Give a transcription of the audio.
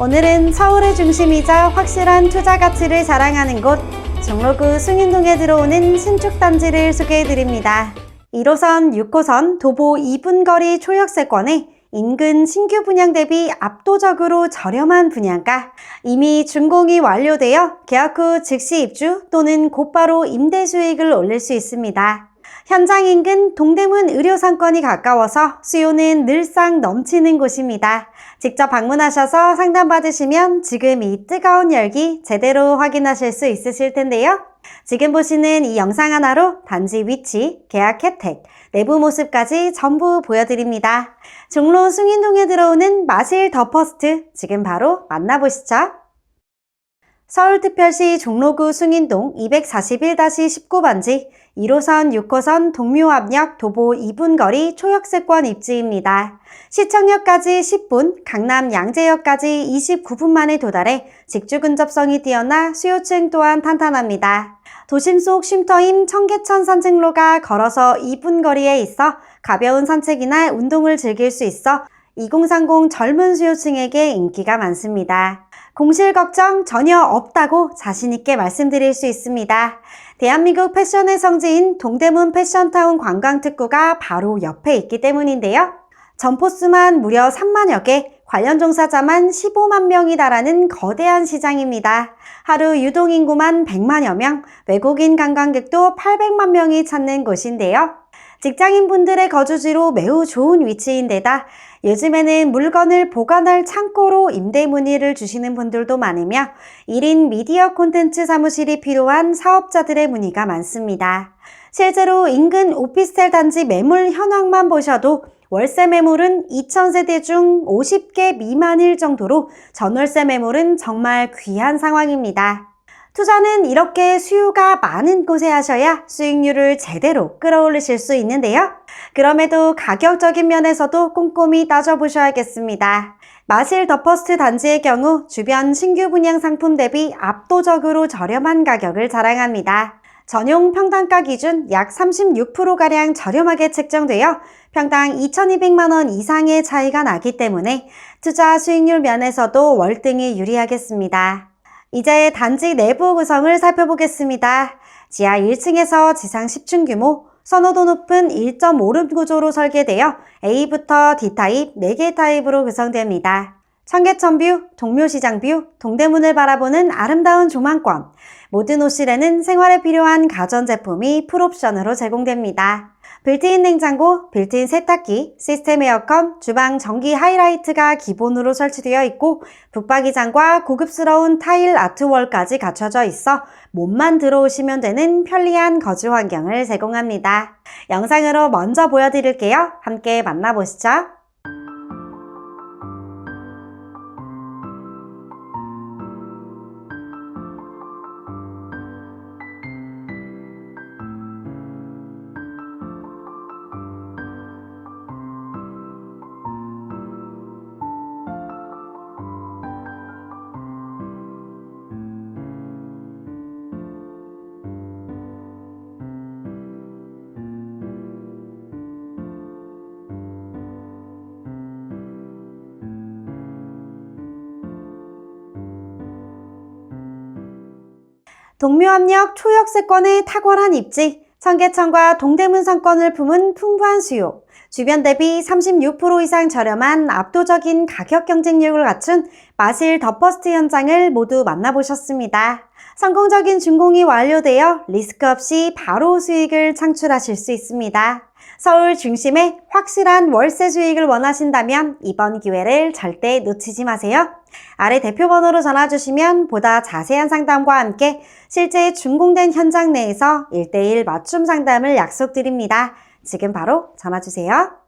오늘은 서울의 중심이자 확실한 투자 가치를 자랑하는 곳 종로구 숭인동에 들어오는 신축 단지를 소개해 드립니다. 1호선, 6호선 도보 2분 거리 초역세권에 인근 신규 분양 대비 압도적으로 저렴한 분양가, 이미 준공이 완료되어 계약 후 즉시 입주 또는 곧바로 임대 수익을 올릴 수 있습니다. 현장 인근 동대문 의료 상권이 가까워서 수요는 늘상 넘치는 곳입니다. 직접 방문하셔서 상담받으시면 지금 이 뜨거운 열기 제대로 확인하실 수 있으실 텐데요. 지금 보시는 이 영상 하나로 단지 위치, 계약 혜택, 내부 모습까지 전부 보여드립니다. 종로 숭인동에 들어오는 마실 더 퍼스트 지금 바로 만나보시죠. 서울특별시 종로구 숭인동 241-19번지 1호선 6호선 동묘압역 도보 2분 거리 초역세권 입지입니다. 시청역까지 10분, 강남 양재역까지 29분 만에 도달해 직주 근접성이 뛰어나 수요층 또한 탄탄합니다. 도심 속 쉼터인 청계천 산책로가 걸어서 2분 거리에 있어 가벼운 산책이나 운동을 즐길 수 있어 2030 젊은 수요층에게 인기가 많습니다. 공실 걱정 전혀 없다고 자신있게 말씀드릴 수 있습니다. 대한민국 패션의 성지인 동대문 패션타운 관광특구가 바로 옆에 있기 때문인데요. 점포수만 무려 3만여 개, 관련 종사자만 15만 명이 달하는 거대한 시장입니다. 하루 유동인구만 100만여 명, 외국인 관광객도 800만 명이 찾는 곳인데요. 직장인분들의 거주지로 매우 좋은 위치인 데다 요즘에는 물건을 보관할 창고로 임대 문의를 주시는 분들도 많으며 1인 미디어 콘텐츠 사무실이 필요한 사업자들의 문의가 많습니다. 실제로 인근 오피스텔 단지 매물 현황만 보셔도 월세 매물은 2,000세대 중 50개 미만일 정도로 전월세 매물은 정말 귀한 상황입니다. 투자는 이렇게 수요가 많은 곳에 하셔야 수익률을 제대로 끌어올리실 수 있는데요. 그럼에도 가격적인 면에서도 꼼꼼히 따져보셔야겠습니다. 마실 더 퍼스트 단지의 경우 주변 신규 분양 상품 대비 압도적으로 저렴한 가격을 자랑합니다. 전용 평당가 기준 약 36%가량 저렴하게 책정되어 평당 2,200만원 이상의 차이가 나기 때문에 투자 수익률 면에서도 월등히 유리하겠습니다. 이제 단지 내부 구성을 살펴보겠습니다. 지하 1층에서 지상 10층 규모, 선호도 높은 1.5룸 구조로 설계되어 A부터 D타입 4개 타입으로 구성됩니다. 청계천 뷰, 동묘시장 뷰, 동대문을 바라보는 아름다운 조망권, 모든 호실에는 생활에 필요한 가전제품이 풀옵션으로 제공됩니다. 빌트인 냉장고, 빌트인 세탁기, 시스템 에어컨, 주방 전기 하이라이트가 기본으로 설치되어 있고 북박이장과 고급스러운 타일 아트월까지 갖춰져 있어 몸만 들어오시면 되는 편리한 거주 환경을 제공합니다. 영상으로 먼저 보여드릴게요. 함께 만나보시죠. 동묘압력 초역세권의 탁월한 입지, 청계천과 동대문 상권을 품은 풍부한 수요, 주변 대비 36% 이상 저렴한 압도적인 가격 경쟁력을 갖춘 마실 더 퍼스트 현장을 모두 만나보셨습니다. 성공적인 준공이 완료되어 리스크 없이 바로 수익을 창출하실 수 있습니다. 서울 중심에 확실한 월세 수익을 원하신다면 이번 기회를 절대 놓치지 마세요. 아래 대표 번호로 전화 주시면 보다 자세한 상담과 함께 실제 준공된 현장 내에서 1대1 맞춤 상담을 약속드립니다. 지금 바로 전화 주세요.